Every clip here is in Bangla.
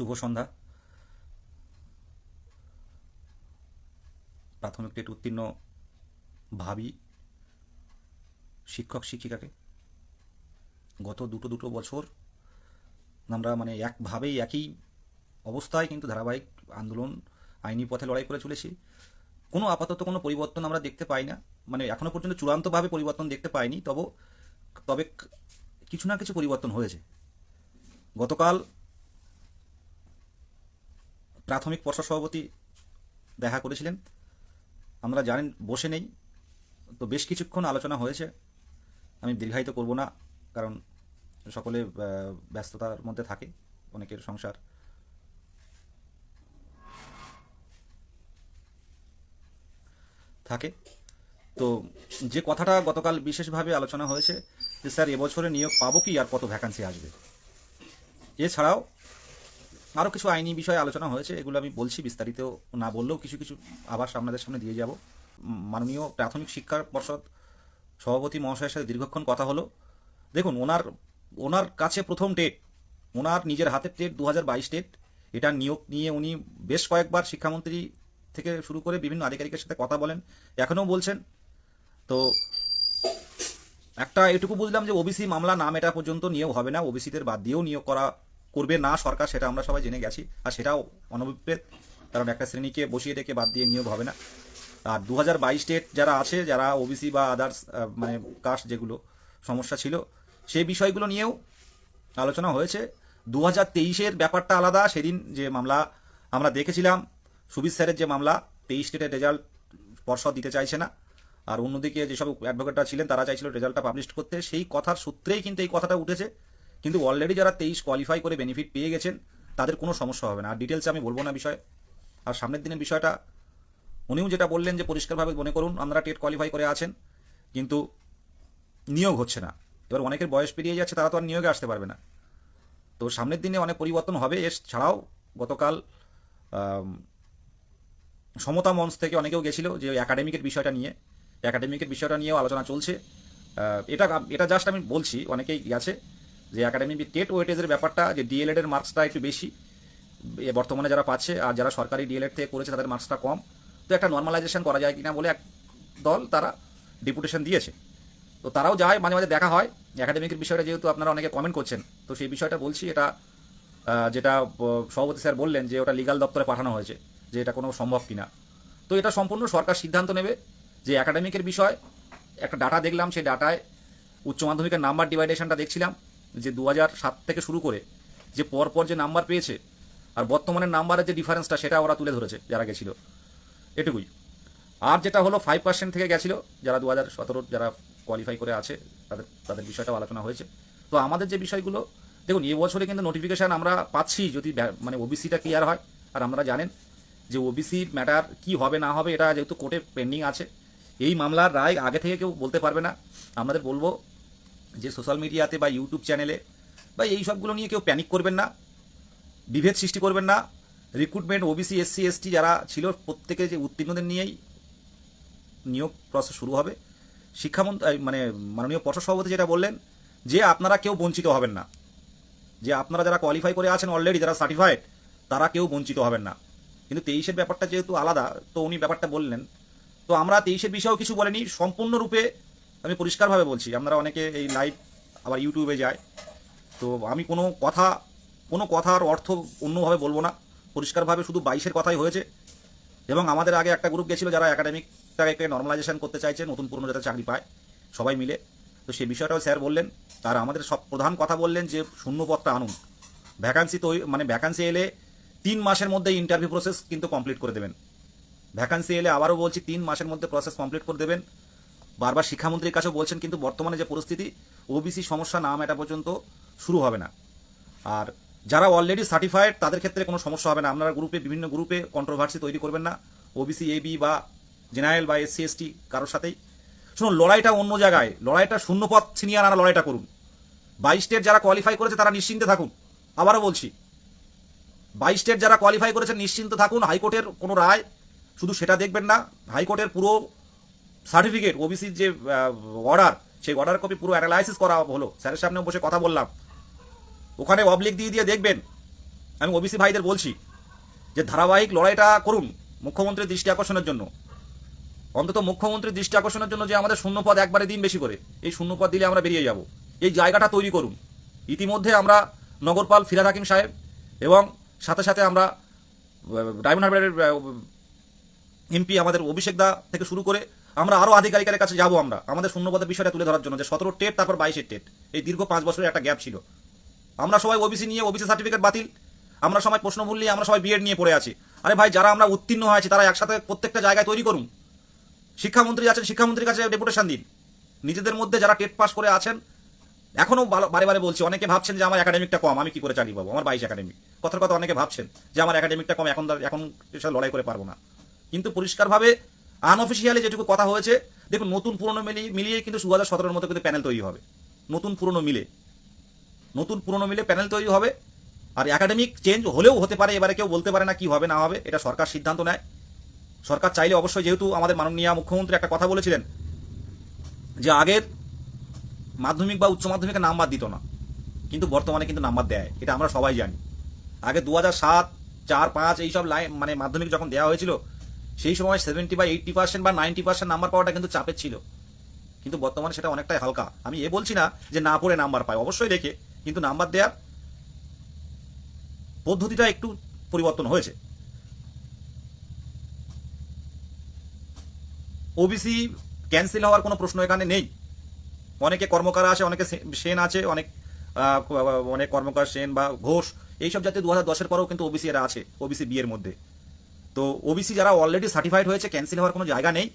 শুভ সন্ধ্যা। প্রাথমিক টেট উত্তীর্ণ ভাবি, শিক্ষক, শিক্ষিকাকে। গত দুটো দুটো বছর আমরা মানে একভাবেই একই অবস্থায় কিন্তু ধারাবাহিক আন্দোলন, আইনি পথে লড়াই করে চলেছি। কোনো আপাতত কোনো পরিবর্তন আমরা দেখতে পাই না। মানে এখনও পর্যন্ত চূড়ান্তভাবে পরিবর্তন দেখতে পাইনি, তবে তবে কিছু না কিছু পরিবর্তন হয়েছে। গতকাল প্রাথমিক পর্ষদ সভাপতি দেখা করেছিলেন। আমরা জানেন বসে নেই। তো বেশ কিছুক্ষণ আলোচনা হয়েছে। আমি দীর্ঘায়িত করব না, কারণ সকলে ব্যস্ততার মধ্যে থাকে, অনেকের সংসার। থাকে। তো যে কথাটা গতকাল বিশেষভাবে আলোচনা হয়েছে যে, স্যার, এবছরে নিয়োগ পাবো কি আর কত ভ্যাকান্সি আসবে? এছাড়াও আরও কিছু আইনি বিষয়ে আলোচনা হয়েছে, এগুলো আমি বলছি, বিস্তারিত না বললেও কিছু কিছু আবার আপনাদের সামনে দিয়ে যাব। মাননীয় প্রাথমিক শিক্ষা পর্ষদ সভাপতি মহাশয়ের সাথে দীর্ঘক্ষণ কথা হলো। দেখুন, ওনার ওনার কাছে প্রথম টেট ওনার নিজের হাতের টেট দু হাজার বাইশ টেট এটা নিয়োগ নিয়ে উনি বেশ কয়েকবার শিক্ষামন্ত্রী থেকে শুরু করে বিভিন্ন আধিকারিকের সাথে কথা বলেন, এখনও বলছেন। তো একটা এটুকু বুঝলাম যে ওবিসি মামলা নাম এটা পর্যন্ত নিয়োগ হবে না ওবিসিদের বাদ দিয়েও নিয়োগ করা করবে না সরকার সেটা আমরা সবাই জেনে গেছি। আর সেটাও অনভিপ্রেত, কারণ একটা শ্রেণীকে বসিয়ে রেখে বাদ দিয়ে নিয়োগ হবে না। আর দু হাজার বাইশ স্টেট যারা আছে, যারা ওবিসি বা আদার্স মানে কাস্ট যেগুলো সমস্যা ছিল, সেই বিষয়গুলো নিয়েও আলোচনা হয়েছে। দু হাজার তেইশের ব্যাপারটা আলাদা। সেদিন যে মামলা আমরা দেখেছিলাম, সুবির স্যারের যে মামলা, তেইশ স্টেটের রেজাল্ট পর্ষদ দিতে চাইছে না। আর অন্যদিকে যেসব অ্যাডভোকেটরা ছিলেন, তারা চাইছিল রেজাল্টটা পাবলিশ করতে। সেই কথার সূত্রেই কিন্তু এই কথাটা উঠেছে। কিন্তু অলরেডি যারা তেইশ কোয়ালিফাই করে বেনিফিট পেয়ে গেছেন, তাদের কোনো সমস্যা হবে না। আর ডিটেলসে আমি বলব না বিষয়। আর সামনের দিনের বিষয়টা, উনিও যেটা বললেন যে পরিষ্কারভাবে মনে করুন, আপনারা টেট কোয়ালিফাই করে আছেন, কিন্তু নিয়োগ হচ্ছে না। এবার অনেকের বয়স পেরিয়ে যাচ্ছে, তারা তো আর নিয়োগে আসতে পারবে না। তো সামনের দিনে অনেক পরিবর্তন হবে, এর ছাড়াও গতকাল সমতা মঞ্চ থেকে অনেকেও গেছিল যে একাডেমিকের বিষয়টা নিয়ে। একাডেমিকের বিষয়টা নিয়েও আলোচনা চলছে। এটা এটা জাস্ট আমি বলছি, অনেকেই গেছে। যে একাডেমিক টেট ওয়েটেজের ব্যাপারটা, যে ডিএলএড এর মার্কসটা একটু বেশি বর্তমানে যারা পাচ্ছে আর যারা সরকারি ডিএলএড থেকে করেছে তাদের মার্কসটা কম। তো একটা নর্মালাইজেশন করা যায় কিনা বলে এক দল তারা ডিপুটেশন দিয়েছে। তো তারাও যায়, মাঝে মাঝে দেখা হয়। একাডেমিকের বিষয়টা যেহেতু আপনারা অনেকে কমেন্ট করছেন, তো সেই বিষয়টা বলছি। এটা যেটা সভাপতি স্যার বললেন যে ওটা লিগাল দপ্তরে পাঠানো হয়েছে, যে এটা কোনো সম্ভব কিনা। তো এটা সম্পূর্ণ সরকার সিদ্ধান্ত নেবে যে একাডেমিকের বিষয়, একটা ডাটা দেখলাম, সেই ডাটায় উচ্চ মাধ্যমিকের নাম্বার ডিভাইডেশনটা দেখছিলাম। যে দু সাত থেকে শুরু করে যে পরপর যে নাম্বার পেয়েছে আর বর্তমানে নাম্বারের যে ডিফারেন্সটা সেটা ওরা তুলে ধরেছে যারা গেছিল। এটুকুই। আর যেটা হলো ফাইভ পার্সেন্ট থেকে গেছিল, যারা দু হাজার সতেরো যারা কোয়ালিফাই করে আছে, তাদের তাদের বিষয়টাও আলোচনা হয়েছে। তো আমাদের যে বিষয়গুলো, দেখুন এবছরে কিন্তু নোটিফিকেশান আমরা পাচ্ছি যদি মানে ওবিসিটা ক্লিয়ার হয়। আর আমরা জানেন যে ওবিসির ম্যাটার কি হবে, না হবে, এটা যেহেতু কোর্টে পেন্ডিং আছে। এই মামলার রায় আগে থেকে কেউ বলতে পারবে না। আমাদের বলব যে সোশ্যাল মিডিয়াতে বা ইউটিউব চ্যানেলে বা এই সবগুলো নিয়ে কেউ প্যানিক করবেন না, বিভেদ সৃষ্টি করবেন না। রিক্রুটমেন্ট ওবিসি এসসি এসটি যারা ছিল প্রত্যেকে যে উত্তীর্ণদের নিয়েই নিয়োগ প্রসেস শুরু হবে। শিক্ষামন্ত্রী মানে মাননীয় পর্ষদ সভাপতি যেটা বললেন, যে আপনারা কেউ বঞ্চিত হবেন না। যে আপনারা যারা কোয়ালিফাই করে আছেন অলরেডি যারা সার্টিফাইড তারা কেউ বঞ্চিত হবেন না। কিন্তু তেইশের ব্যাপারটা যেহেতু আলাদা, তো উনি ব্যাপারটা বললেন। তো আমরা তেইশের বিষয়েও কিছু বলেনি, সম্পূর্ণরূপে আমি পরিষ্কারভাবে বলছি, আপনারা অনেকে এই লাইভ আবার ইউটিউবে যায়, তো আমি কোনো কথা, কোনো কথার অর্থ অন্যভাবে বলব না। পরিষ্কারভাবে শুধু বাইশের কথাই হয়েছে। এবং আমাদের আগে একটা গ্রুপ গেছিল যারা একাডেমিকটাকে নর্মালাইজেশন করতে চাইছে, নতুন পুরনো যাতে চাকরি পায়, সবাই মিলে। তো সেই বিষয়টাও স্যার বললেন আর আমাদের সব প্রধান কথা বললেন যে শূন্যপদটা আনুন। ভ্যাকান্সি তো মানে ভ্যাকান্সি এলে তিন মাসের মধ্যে ইন্টারভিউ প্রসেস কিন্তু কমপ্লিট করে দেবেন। ভ্যাকান্সি এলে আবারও বলছি, তিন মাসের মধ্যে প্রসেস কমপ্লিট করে দেবেন। বারবার শিক্ষামন্ত্রীর কাছেও বলছেন, কিন্তু বর্তমানে যে পরিস্থিতি ওবিসি সমস্যা নাম এটা পর্যন্ত শুরু হবে না। আর যারা অলরেডি সার্টিফাইড তাদের ক্ষেত্রে কোনো সমস্যা হবে না। আপনারা গ্রুপে বিভিন্ন গ্রুপে কন্ট্রোভার্সি তৈরি করবেন না। ওবিসি এবি বা জেনারেল বা এসসি এসটি কারোর সাথেই। শুনুন, লড়াইটা অন্য জায়গায়। লড়াইটা শূন্যপদ ছিনিয়ে আনারা লড়াইটা করুন। বাইশ স্টেট যারা কোয়ালিফাই করেছে, তারা নিশ্চিন্তে থাকুন। আবারও বলছি, বাইশ স্টেট যারা কোয়ালিফাই করেছে, নিশ্চিন্ত থাকুন। হাইকোর্টের কোনো রায়, শুধু সেটা দেখবেন না। হাইকোর্টের পুরো সার্টিফিকেট ওবিসির যে অর্ডার সেই অর্ডার কপি পুরো অ্যানালাইসিস করা হলো। স্যারের সামনে বসে কথা বললাম। ওখানে অবলিক দিয়ে দিয়ে দেখবেন। আমি ওবিসি ভাইদের বলছি যে, ধারাবাহিক লড়াইটা করুন মুখ্যমন্ত্রীর দৃষ্টি আকর্ষণের জন্য। অন্তত মুখ্যমন্ত্রীর দৃষ্টি আকর্ষণের জন্য যে, আমাদের শূন্যপদ একবারে দিন বেশি করে। এই শূন্যপদ দিলে আমরা বেরিয়ে যাব। এই জায়গাটা তৈরি করুন। ইতিমধ্যে আমরা নগরপাল ফিরাদ হাকিম সাহেব এবং সাথে সাথে আমরা ডায়মন্ড হারবারের এমপি আমাদের অভিষেক দা থেকে শুরু করে আমরা আরও আধিকারিকের কাছে যাব আমরা। আমাদের শূন্যপদের বিষয়টা তুলে ধরার জন্য যে সতেরো টেট, তারপর বাইশের টেট। এই দীর্ঘ পাঁচ বছরের একটা গ্যাপ ছিল। আমরা সবাই ওবিসি নিয়ে ওবিসি সার্টিফিকেট বাতিল। আমরা সবাই প্রশ্ন মূল্যে আমরা সবাই বিএড নিয়ে পড়ে আছি। আরে ভাই, যারা আমরা উত্তীর্ণ হয়েছি তারা একসাথে প্রত্যেকটা জায়গায় তৈরি করুন। শিক্ষামন্ত্রী আছেন, শিক্ষামন্ত্রীর কাছে ডেপুটেশন দিন। নিজেদের মধ্যে যারা টেট পাস করে আছেন এখনও বারে বারে বলছি, অনেকে ভাবছেন যে আমার একাডেমিকটা কম, আমি কি করে চালিয়ে পাবো? আমার বাইশ একাডেমিক কথার কথা অনেকে ভাবছেন যে আমার একাডেমিকটা কম, এখন এখন লড়াই করে পারব না। কিন্তু পরিষ্কারভাবে আনঅফিসিয়ালি যেটুকু কথা হয়েছে, দেখুন, নতুন পুরনো মিলিয়ে মিলিয়ে কিন্তু দু হাজার সতেরোর মতো কিন্তু প্যানেল তৈরি হবে। নতুন পুরনো মিলে। নতুন পুরনো মিলে প্যানেল তৈরি হবে। আর একাডেমিক চেঞ্জ হলেও হতে পারে, এবারে কেউ বলতে পারে না কি হবে, না হবে, এটা সরকার সিদ্ধান্ত নেয়। সরকার চাইলে অবশ্যই যেহেতু আমাদের মাননীয় মুখ্যমন্ত্রী একটা কথা বলেছিলেন, যে আগের মাধ্যমিক বা উচ্চ মাধ্যমিকের নাম্বার দিত না। কিন্তু বর্তমানে কিন্তু নাম্বার দেয়। এটা আমরা সবাই জানি। আগে দু হাজার সাত, চার, পাঁচ এইসব লাইন মানে মাধ্যমিক যখন দেওয়া হয়েছিল সেই সময় সেভেন্টি বা এইটটি পার্সেন্ট বা নাইনটি পার্সেন্ট নাম্বার পাওয়াটা কিন্তু চাপের ছিল। কিন্তু বর্তমানে সেটা অনেকটাই হালকা। আমি এ বলছি না যে না পড়ে নাম্বার পায়, অবশ্যই রেখে কিন্তু নাম্বার দেওয়ার পদ্ধতিটা একটু পরিবর্তন হয়েছে। ওবিসি ক্যান্সেল হওয়ার কোনো প্রশ্ন এখানে নেই। অনেকে কর্মকার আছে, অনেকে সেন আছে, অনেক অনেক কর্মকার, সেন বা ঘোষ, এইসব জাতীয় দু হাজার দশের পরেও কিন্তু ওবিসি এরা আছে ওবিসি বিয়ের মধ্যে। তো ওবিসি যারা অলরেডি সার্টিফাইড হয়েছে ক্যান্সেল হওয়ার কোনো জায়গা নেই।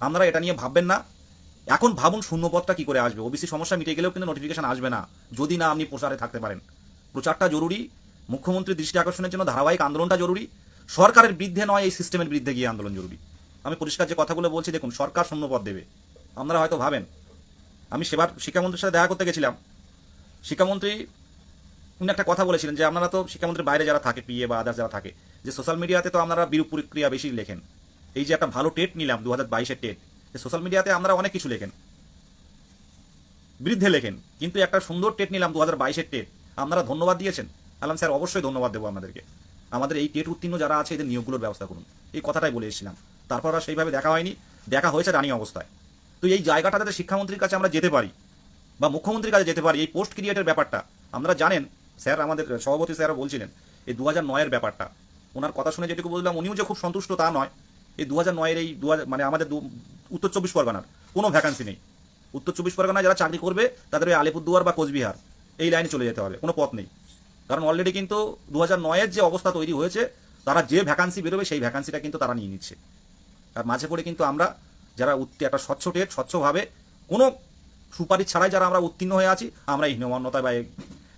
আপনারা এটা নিয়ে ভাববেন না। এখন ভাবুন শূন্যপদটা কি করে আসবে। ওবিসি সমস্যা মিটে গেলেও কিন্তু নোটিফিকেশন আসবে না। যদি না, আপনি প্রচারে থাকতে পারেন। প্রচারটা জরুরি। মুখ্যমন্ত্রীর দৃষ্টি আকর্ষণের জন্য ধারাবাহিক আন্দোলনটা জরুরি। সরকারের বিরুদ্ধে নয়, এই সিস্টেমের বিরুদ্ধে গিয়ে আন্দোলন জরুরি। আমি পরিষ্কার যে কথাগুলো বলছি, দেখুন, সরকার শূন্যপদ দেবে। আপনারা হয়তো ভাবেন। আমি সেবার শিক্ষামন্ত্রীর সাথে দেখা করতে গেছিলাম। শিক্ষামন্ত্রী, উনি একটা কথা বলেছিলেন যে, আপনারা তো শিক্ষামন্ত্রীর বাইরে যারা থাকে পিএ বা আদার্স যারা থাকে যে সোশ্যাল মিডিয়াতে তো আপনারা বিরূপ প্রক্রিয়া বেশি লেখেন। এই যে একটা ভালো টেট নিলাম দু হাজার বাইশের টেট, যে সোশ্যাল মিডিয়াতে আপনারা অনেক কিছু লেখেন। বিরুদ্ধে লেখেন, কিন্তু একটা সুন্দর টেট নিলাম দু হাজার বাইশের টেট, আপনারা ধন্যবাদ দিয়েছেন? আলাম স্যার, অবশ্যই ধন্যবাদ দেবো আমাদেরকে আমাদের এই টেট উত্তীর্ণ যারা আছে, এদের নিয়োগগুলোর ব্যবস্থা করুন। এই কথাটাই বলে এসেছিলাম। তারপর আর সেইভাবে দেখা হয়নি। দেখা হয়েছে রানিং অবস্থায়। তো এই জায়গাটা যাতে শিক্ষামন্ত্রীর কাছে আমরা যেতে পারি, বা মুখ্যমন্ত্রীর কাছে যেতে পারি, এই পোস্ট ক্রিয়েটের ব্যাপারটা। আপনারা জানেন, স্যার আমাদের সভাপতি স্যারও বলছিলেন, এই দু হাজার নয়ের ব্যাপারটা। ওনার কথা শুনে যেটুকু বললাম উনিও যে খুব সন্তুষ্ট তা নয়। এই দু হাজার নয়ের এই দু হাজার মানে আমাদের উত্তর চব্বিশ পরগনার, কোনো ভ্যাকান্সি নেই। উত্তর চব্বিশ পরগনায় যারা চাকরি করবে, তাদের ওই আলিপুরদুয়ার বা কোচবিহার, এই লাইনে চলে যেতে হবে, কোনো পথ নেই। কারণ অলরেডি কিন্তু দু হাজার নয়ের যে অবস্থা তৈরি হয়েছে, তারা যে ভ্যাকান্সি বেরোবে, সেই ভ্যাকান্সিটা কিন্তু তারা নিয়ে নিচ্ছে। আর মাঝে পড়ে কিন্তু আমরা যারা উত্তি, একটা স্বচ্ছ টেট, স্বচ্ছভাবে কোনো সুপারিশ ছাড়াই যারা আমরা উত্তীর্ণ হয়ে আছি, আমরা এই হীনমান্যতা বা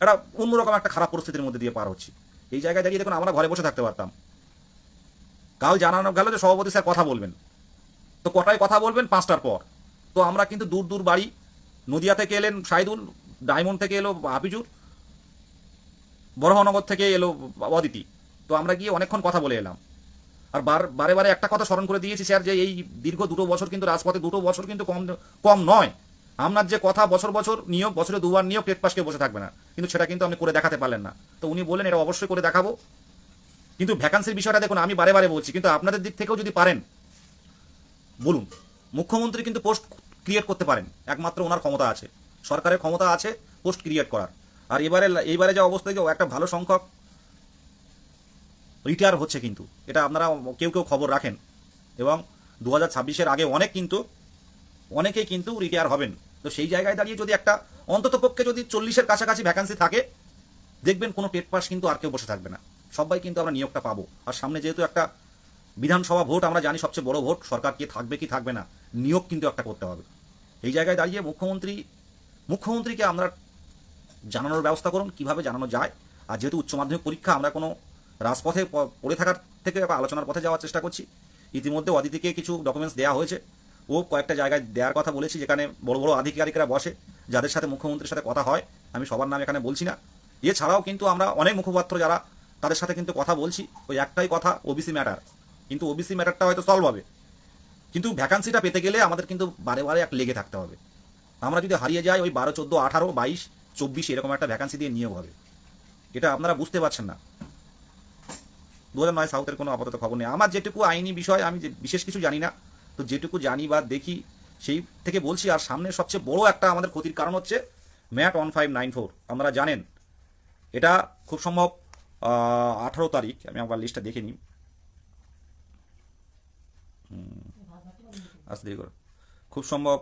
একটা অন্যরকম একটা খারাপ পরিস্থিতির মধ্যে দিয়ে পার হচ্ছি। এই জায়গায় দাঁড়িয়ে দেখুন আমরা ঘরে বসে থাকতে পারতাম। কাল জানানো গেল যে সভাপতি স্যার কথা বলবেন। তো কটায় কথা বলবেন? পাঁচটার পর। তো আমরা কিন্তু দূর দূর বাড়ি, নদিয়া থেকে এলেন সাইদুল, ডায়মন্ড থেকে এলো হাফিজুর, বড়হনগর থেকে এলো অদিতি। তো আমরা গিয়ে অনেকক্ষণ কথা বলে এলাম। আর বার, বারে বারে একটা কথা স্মরণ করে দিয়েছি স্যার যে এই দীর্ঘ দুটো বছর কিন্তু রাজপথে, দুটো বছর কিন্তু কম কম নয়। আপনার যে কথা বছর বছর নিয়োগ, বছরে দুবার নিয়োগ, টেট পাসকে বসে থাকবে না। কিন্তু সেটা কিন্তু আপনি করে দেখাতে পারলেন না। তো উনি বললেন, এটা অবশ্যই করে দেখাবো। কিন্তু ভ্যাকান্সির বিষয়টা দেখুন, আমি বারে বারে বলছি, কিন্তু আপনাদের দিক থেকেও যদি পারেন, বলুন, মুখ্যমন্ত্রী কিন্তু পোস্ট ক্রিয়েট করতে পারেন, একমাত্র ওনার ক্ষমতা আছে। সরকারের ক্ষমতা আছে পোস্ট ক্রিয়েট করার। আর এবারে, এইবারে যা অবস্থা একটা ভালো সংখ্যক রিটায়ার হচ্ছে কিন্তু। এটা আপনারা কেউ কেউ খবর রাখেন। এবং দু হাজার আগে অনেক কিন্তু, অনেকেই কিন্তু রিটায়ার হবেন। তো সেই জায়গায় দাঁড়িয়ে যদি একটা অন্তত পক্ষে যদি চল্লিশের কাছাকাছি ভ্যাকান্সি থাকে, দেখবেন কোনো টেট পাস কিন্তু আর কেউ বসে থাকবে না। সবাই কিন্তু আমরা নিয়োগটা পাবো। আর সামনে যেহেতু একটা বিধানসভা ভোট, আমরা জানি সবচেয়ে বড় ভোট, সরকার কে থাকবে কি থাকবে না, নিয়োগ কিন্তু একটা করতে হবে। এই জায়গায় দাঁড়িয়ে মুখ্যমন্ত্রী, মুখ্যমন্ত্রীকে আমরা জানানোর ব্যবস্থা করুন, কীভাবে জানানো যায়। আর যেহেতু উচ্চ মাধ্যমিক পরীক্ষা, আমরা কোনো রাজপথে পড়ে থাকার থেকে আলোচনার পথে যাওয়ার চেষ্টা করছি। ইতিমধ্যে অদিতিকে কিছু ডকুমেন্টস দেওয়া হয়েছে। ও কয়েকটা জায়গায় দেওয়ার কথা বলেছি, যেখানে বড় বড় আধিকারিকরা বসে, যাদের সাথে মুখ্যমন্ত্রীর সাথে কথা হয়, আমি সবার নাম এখানে বলছি না। এছাড়াও কিন্তু আমরা অনেক মুখপাত্র যারা তাদের সাথে কিন্তু কথা বলছি, ওই একটাই কথা ওবিসি ম্যাটার কিন্তু ওবিসি ম্যাটারটা হয়তো সলভ হবে। কিন্তু ভ্যাকান্সিটা পেতে গেলে আমাদের কিন্তু বারে বারে এক লেগে থাকতে হবে। আমরা যদি হারিয়ে যাই ওই বারো, চোদ্দ, আঠারো, বাইশ, চব্বিশ, এরকম একটা ভ্যাকান্সি দিয়ে নিয়োগ হবে। এটা আপনারা বুঝতে পারছেন না। দু নয় সাউথের কোনো আপাতত খবর নেই। আমার যেটুকু আইনি বিষয়, আমি বিশেষ কিছু জানি না তো যেটুকু জানি বা দেখি, সেই থেকে বলছি, আর সামনে সবচেয়ে বড় একটা আমাদের ক্ষতির কারণ হচ্ছে MAT one five nine four. আপনারা জানেন, এটা খুব সম্ভব আঠারো তারিখ, আমি আবার লিস্টটা দেখে নিই। আস্তে দেরি করো। খুব সম্ভব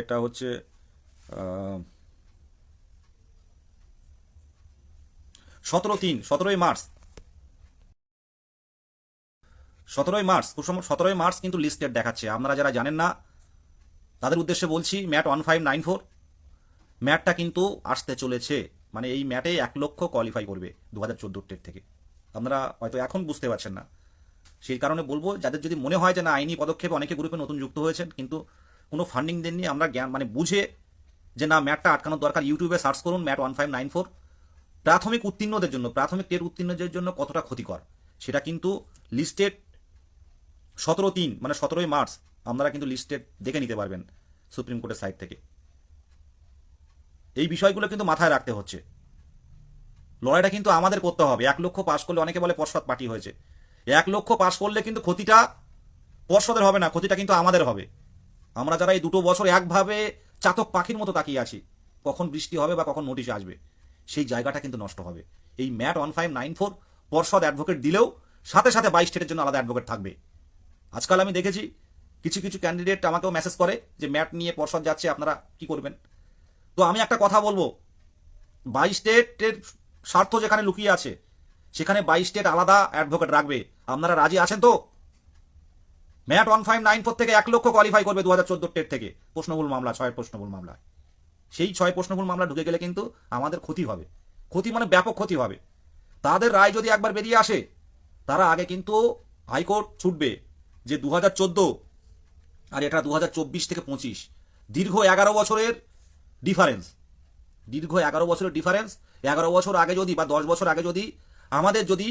এটা হচ্ছে সতেরো তিন, সতেরোই মার্চ। সতেরোই মার্চ সতেরোই মার্চ কিন্তু লিস্টেড দেখাচ্ছে। আপনারা যারা জানেন না, তাদের উদ্দেশ্যে বলছি, MAT one five nine four. ম্যাটটা কিন্তু আসতে চলেছে। মানে এই ম্যাটে এক লক্ষ কোয়ালিফাই করবে দু হাজার চোদ্দোর টেট থেকে। আপনারা হয়তো এখন বুঝতে পারছেন না। সেই কারণে বলব, যাদের যদি মনে হয় যে না, আইনি পদক্ষেপে অনেকে গ্রুপে নতুন যুক্ত হয়েছেন, কিন্তু কোনো ফান্ডিং দেননি, আমরা জ্ঞান মানে বুঝে যে না, ম্যাটটা আটকানোর দরকার, ইউটিউবে সার্চ করুন, MAT one five nine four. প্রাথমিক উত্তীর্ণদের জন্য, প্রাথমিক টেট উত্তীর্ণদের জন্য কতটা ক্ষতিকর, সেটা কিন্তু লিস্টেড সতেরো তিন মানে সতেরোই মার্চ, আপনারা কিন্তু লিস্টেড দেখে নিতে পারবেন সুপ্রিম কোর্টের সাইড থেকে। এই বিষয়গুলো কিন্তু মাথায় রাখতে হচ্ছে। লড়াইটা কিন্তু আমাদের করতে হবে। এক লক্ষ পাশ করলে অনেকে বলে পর্ষদ পার্টি হয়েছে। এক লক্ষ পাশ করলে কিন্তু ক্ষতিটা পর্ষদের হবে না, ক্ষতিটা কিন্তু আমাদের হবে। আমরা যারা এই দুটো বছর একভাবে চাতক পাখির মতো তাকিয়ে আছি, কখন বৃষ্টি হবে বা কখন নোটিশ আসবে, সেই জায়গাটা কিন্তু নষ্ট হবে। এই MAT one five nine four পর্ষদ অ্যাডভোকেট দিলেও সাথে সাথে বাইশ স্টেটের জন্য আলাদা অ্যাডভোকেট থাকবে। আজকাল আমি দেখেছি কিছু কিছু ক্যান্ডিডেট আমাকেও মেসেজ করে যে, ম্যাট নিয়ে পর্ষদ যাচ্ছে, আপনারা কি করবেন? তো আমি একটা কথা বলব বাইশ স্টেটের স্বার্থ যেখানে লুকিয়ে আছে, সেখানে বাইশ স্টেট আলাদা অ্যাডভোকেট রাখবে। আপনারা রাজি আছেন তো? MAT one five nine four থেকে এক লক্ষ কোয়ালিফাই করবে দু হাজার চোদ্দোর টেট থেকে প্রশ্নভুল মামলা, ছয় প্রশ্নভুল মামলা। সেই ছয় প্রশ্নভুল মামলা ঢুকে গেলে কিন্তু আমাদের ক্ষতি হবে। ক্ষতি মানে ব্যাপক ক্ষতি হবে। তাদের রায় যদি একবার বেরিয়ে আসে, তারা আগে কিন্তু হাইকোর্ট ছুটবে। যে দু হাজার চোদ্দ আর এটা দু হাজার চব্বিশ থেকে পঁচিশ। দীর্ঘ এগারো বছরের ডিফারেন্স দীর্ঘ এগারো বছরের ডিফারেন্স এগারো বছর আগে যদি বা দশ বছর আগে যদি আমাদের যদি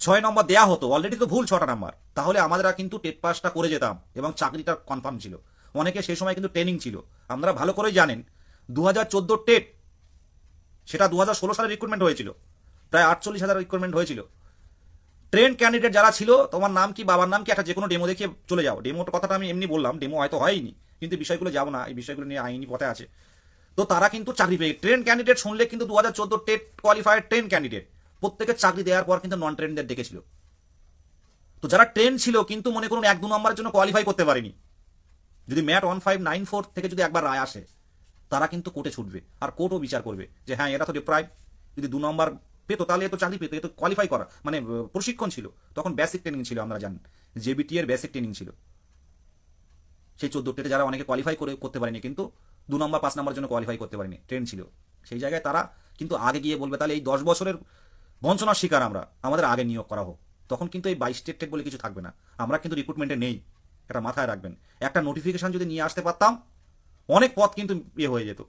ছয় নম্বর দেয়া হতো অলরেডি তো ভুল ছটা নাম্বার তাহলে আমরা কিন্তু টেট পাসটা করে যেতাম এবং চাকরিটা কনফার্ম ছিল। অনেকে সেই সময় কিন্তু ট্রেনিং ছিল। আপনারা ভালো করেই জানেন দু হাজার টেট, সেটা দু হাজার ষোলো সালে রিক্রুটমেন্ট হয়েছিল। প্রায় আটচল্লিশ হাজার রিক্রুটমেন্ট হয়েছিল। ট্রেন ক্যান্ডিডেট যারা ছিল, তোমার নাম কি, বাবার নাম কি, একটা যে কোনো ডেমো দেখে চলে যাও। ডেমোর কথাটা আমি এমনি বললাম ডেমো হয়তো হয়নি, কিন্তু বিষয়গুলো যাব না, এই বিষয়গুলো নিয়ে আইনি পথে আছে। তো তারা কিন্তু চাকরি পেয়ে ট্রেন ক্যান্ডিডেট শুনলে কিন্তু দু হাজার চোদ্দ টেট কোয়ালিফাইড ট্রেন ক্যান্ডিডেট প্রত্যেকের চাকরি দেওয়ার পর কিন্তু নন ট্রেনদের ডেকেছিল তো যারা ট্রেন ছিল, কিন্তু মনে করুন এক দু নম্বরের জন্য কোয়ালিফাই করতে পারেনি। যদি MAT one five nine four থেকে যদি একবার রায় আসে, তারা কিন্তু কোর্টে ছুটবে, আর কোর্টও বিচার করবে যে হ্যাঁ এরা তো ডিপ্রাইভ যদি দু নম্বর পেতো, তাহলে এ তো চাকরি পেতো, এ তো কোয়ালিফাই করা। মানে প্রশিক্ষণ ছিল। তখন বেসিক ট্রেনিং ছিল, আমরা জানি। জেবিটি এর বেসিক ট্রেনিং ছিল। সেই চোদ্দ টেটে যারা অনেকে কোয়ালিফাই করে, করতে পারেনি, কিন্তু দু নম্বর পাঁচ নম্বরের জন্য কোয়ালিফাই করতে পারেনি। ট্রেন ছিল। সেই জায়গায় তারা কিন্তু আগে গিয়ে বলবে, তাহলে এই দশ বছরের বঞ্চনার শিকার আমরা। আমাদের আগে নিয়োগ করা হোক। তখন কিন্তু এই বাইশ টেট বলে কিছু থাকবে না। আমরা কিন্তু রিক্রুটমেন্টে নেই। এটা মাথায় রাখবেন। একটা নোটিফিকেশন যদি নিয়ে আসতে পারতাম, অনেক পথ কিন্তু ইয়ে হয়ে যেত।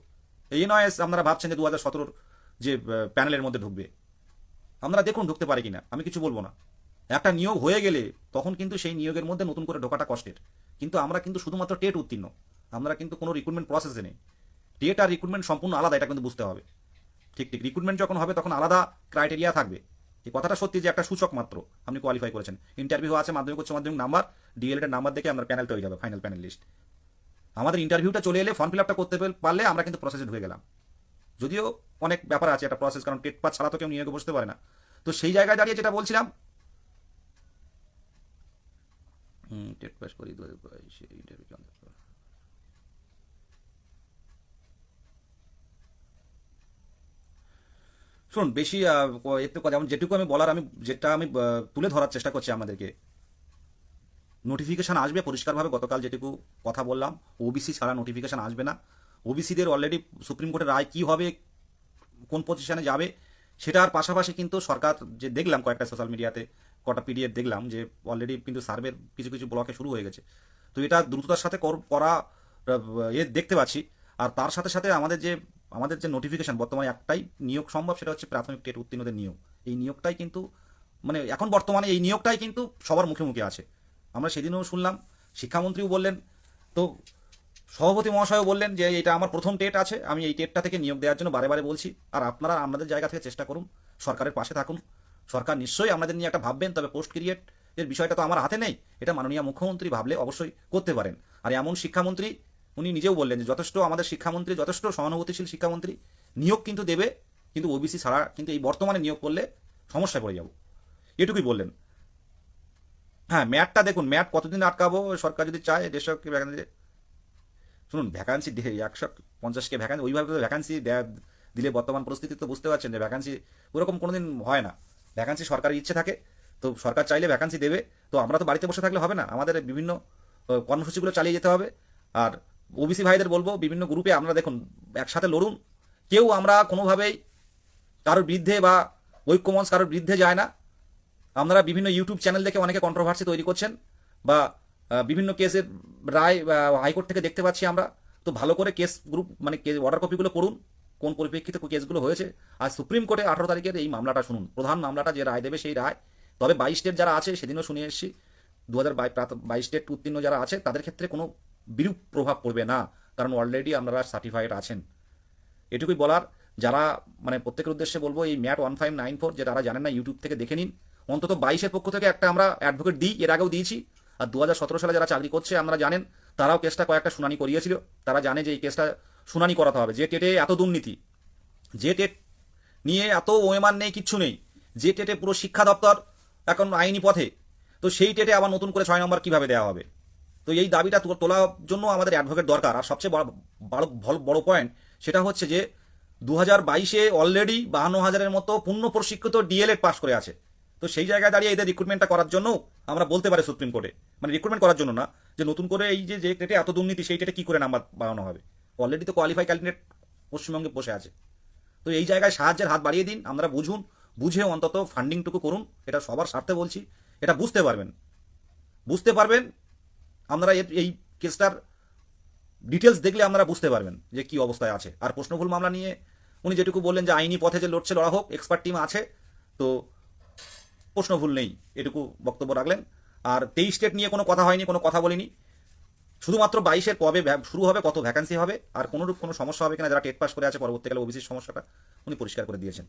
এই নয় আপনারা ভাবছেন যে দু হাজার সতেরোর যে প্যানেলের মধ্যে ঢুকবে। আপনারা দেখুন ঢুকতে পারে কিনা, আমি কিছু বলব না। একটা নিয়োগ হয়ে গেলে তখন কিন্তু সেই নিয়োগের মধ্যে নতুন করে ঢোকাটা কষ্টের। কিন্তু আমরা কিন্তু শুধুমাত্র টেট উত্তীর্ণ। আমরা কিন্তু কোনো রিক্রুটমেন্ট প্রসেসে নেই। টেট আর রিক্রুটমেন্ট সম্পূর্ণ আলাদা, এটা কিন্তু বুঝতে হবে। ঠিক ঠিক রিক্রুটমেন্ট যখন হবে তখন আলাদা ক্রাইটেরিয়া থাকবে। এই কথাটা সত্যি যে একটা সূচক মাত্র, আপনি কোয়ালিফাই করেছেন। ইন্টারভিউ আছে, মাধ্যমিক, উচ্চ মাধ্যমিক, নাম্বার। ডিএলএড এর নাম্বার দেখে আপনার প্যানেল তৈরি হবে ফাইনাল প্যানেল লিস্ট আমাদের ইন্টারভিউটা চলে এলে ফর্ম ফিল আপটা করতে পারলে আমরা কিন্তু প্রসেসে ঢুকে গেলাম। যদিও অনেক ব্যাপার আছে, একটা প্রসেস কারণ টেট পাস ছাড়া তো কেউ নিয়োগে বসতে পারে না। তো সেই জায়গায় দাঁড়িয়ে যেটা বলছিলাম, হুম টেট পাস করি বেশি একটু যেমন যেটুকু আমি বলার, আমি যেটা আমি তুলে ধরার চেষ্টা করছি আমাদেরকে। নোটিফিকেশান আসবে পরিষ্কারভাবে, গতকাল যেটুকু কথা বললাম ওবিসি ছাড়া নোটিফিকেশান আসবে না। ওবিসিদের অলরেডি সুপ্রিম কোর্টের রায় কী হবে, কোন পজিশনে যাবে, সেটার পাশাপাশি কিন্তু সরকার যে দেখলাম কয়েকটা সোশ্যাল মিডিয়াতে কটা পিডিএফ দেখলাম যে অলরেডি কিন্তু সার্ভের কিছু কিছু ব্লকে শুরু হয়ে গেছে। তো এটা দ্রুততার সাথে কর- এ দেখতে পাচ্ছি। আর তার সাথে সাথে আমাদের যে আমাদের যে নোটিফিকেশন বর্তমানে একটাই নিয়োগ সম্ভব, সেটা হচ্ছে প্রাথমিক টেট উত্তীর্ণদের নিয়োগ। এই নিয়োগটাই কিন্তু মানে এখন বর্তমানে এই নিয়োগটাই কিন্তু সবার মুখে মুখে আছে। আমরা সেদিনও শুনলাম, শিক্ষামন্ত্রীও বললেন, তো সভাপতি মহাশয় বললেন যে এটা আমার প্রথম টেট আছে, আমি এই টেটটা থেকে নিয়োগ দেওয়ার জন্য বারে বারে বলছি। আর আপনারা আপনাদের জায়গা থেকে চেষ্টা করুন, সরকারের পাশে থাকুন। সরকার নিশ্চয়ই আমাদের নিয়ে একটা ভাববেন, তবে পোস্ট ক্রিয়েট এর বিষয়টা তো আমার হাতে নেই, এটা মাননীয় মুখ্যমন্ত্রী ভাবলে অবশ্যই করতে পারেন। আর এমন শিক্ষামন্ত্রী, উনি নিজেও বললেন যে যথেষ্ট আমাদের শিক্ষামন্ত্রী, যথেষ্ট সহানুভূতিশীল শিক্ষামন্ত্রী নিয়োগ কিন্তু দেবে, কিন্তু ওবিসি ছাড়া কিন্তু এই বর্তমানে নিয়োগ করলে সমস্যায় পড়ে যাব। এটুকুই বললেন। হ্যাঁ ম্যাটটা দেখুন, ম্যাট কতদিন আটকাবো, সরকার যদি চায় ভ্যাকান্সি শুনুন ভ্যাকান্সি একশো পঞ্চাশকে ভ্যাকান্সি ওইভাবে তো ভ্যাকান্সি দিলে বর্তমান পরিস্থিতি তো বুঝতে পারছেন যে ভ্যাকান্সি ওরকম কোনোদিন হয় না। ভ্যাকান্সি সরকারের ইচ্ছে থাকে, তো সরকার চাইলে ভ্যাকান্সি দেবে। তো আমরা তো বাড়িতে বসে থাকলে হবে না, আমাদের বিভিন্ন কর্মসূচিগুলো চালিয়ে যেতে হবে। আর ওবিসি ভাইদের বলব, বিভিন্ন গ্রুপে আমরা দেখুন, একসাথে লড়ুন। কেউ আমরা কোনোভাবেই কারোর বিরুদ্ধে বা ঐক্যমঞ্চ কারোর বিরুদ্ধে যায় না। আপনারা বিভিন্ন ইউটিউব চ্যানেল দেখে অনেকে কন্ট্রোভার্সি তৈরি করছেন, বা বিভিন্ন কেসের রায় হাইকোর্ট থেকে দেখতে পাচ্ছি আমরা। তো ভালো করে কেস গ্রুপ মানে অর্ডার কপিগুলো পড়ুন কোন পরিপ্রেক্ষিতে কেসগুলো হয়েছে। আর সুপ্রিম কোর্টে আঠারো তারিখের এই মামলাটা শুনুন। প্রধান মামলাটা যে রায় দেবে সেই রায়। তবে বাইশ স্টেট যারা আছে, সেদিনও শুনে এসেছি। দু হাজার বাইশ স্টেট উত্তীর্ণ যারা আছে, তাদের ক্ষেত্রে কোনো বিরূপ প্রভাব পড়বে না। কারণ অলরেডি আপনারা সার্টিফাইড আছেন। এটুকুই বলার। যারা মানে প্রত্যেকের উদ্দেশ্যে বলব, এই MAT one five nine four, যে তারা জানেন না, ইউটিউব থেকে দেখে নিন। অন্তত বাইশের পক্ষ থেকে একটা আমরা অ্যাডভোকেট দিই। এর আগেও দিয়েছি। আর দু হাজার সতেরো সালে যারা চাকরি করছে, আপনারা জানেন, তারাও কেসটা কয়েকটা শুনানি করিয়েছিল। তারা জানে যে এই কেসটা শুনানি করাতে হবে। যে টেটে এত দুর্নীতি, যে টেট নিয়ে এত ওয়েমান নেই, কিচ্ছু নেই, যে টেটে পুরো শিক্ষা দপ্তর এখন আইনি পথে, তো সেই টেটে আবার নতুন করে ছয় নম্বর কীভাবে দেওয়া হবে? তো এই দাবিটা তোলার জন্য আমাদের অ্যাডভোকেট দরকার। আর সবচেয়ে বড়, বড়- পয়েন্ট সেটা হচ্ছে যে, দু হাজার বাইশে অলরেডি বাহান্ন হাজারের মতো পূর্ণ প্রশিক্ষিত ডিএলএড পাস করে আছে। তো সেই জায়গায় দাঁড়িয়ে এদের রিক্রুটমেন্টটা করার জন্য আমরা বলতে পারি সুপ্রিম কোর্টে মানে রিক্রুটমেন্ট করার জন্য না, যে নতুন করে এই যে যে টেটে এত দুর্নীতি, সেই টেটে কী করে নাম্বার বাড়ানো হবে? অলরেডি তো কোয়ালিফাই ক্যান্ডিডেট পশ্চিমবঙ্গে বসে আছে। তো এই জায়গায় সাহায্যের হাত বাড়িয়ে দিন আমরা বুঝুন, বুঝে অন্তত ফান্ডিংটুকু করুন, এটা সবার স্বার্থে বলছি, এটা বুঝতে পারবেন। বুঝতে পারবেন, আপনারা এই কেসটার ডিটেলস দেখলে আপনারা বুঝতে পারবেন যে কি অবস্থায় আছে। আর প্রশ্নভুল মামলা নিয়ে উনি যেটুকু বললেন যে আইনি পথে যে লড়ছে, লড়া হোক এক্সপার্ট টিম আছে, তো প্রশ্নভুল নেই, এটুকু বক্তব্য রাখলেন। আর তেইশ স্টেট নিয়ে কোনো কথা হয়নি, কোনো কথা বলিনি। শুধুমাত্র বাইশের কবে শুরু হবে, কত ভ্যাকান্সি হবে, আর কোনোরূপ কোনো সমস্যা হবে কিনা যারা টেট পাস করে আছে পরবর্তীকালে ওবিসির সমস্যাটা উনি পরিষ্কার করে দিয়েছেন।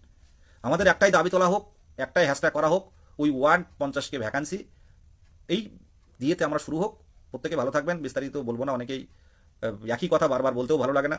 আমাদের একটাই দাবি তোলা হোক, একটাই হ্যাশট্যাগ করা হোক, ওই ওয়ান পঞ্চাশকে ভ্যাকান্সি এই দিয়েতে আমরা শুরু হোক। প্রত্যেকে ভালো থাকবেন, বিস্তারিত বলব না, অনেকেই একই কথা বারবার বলতেও ভালো লাগে না।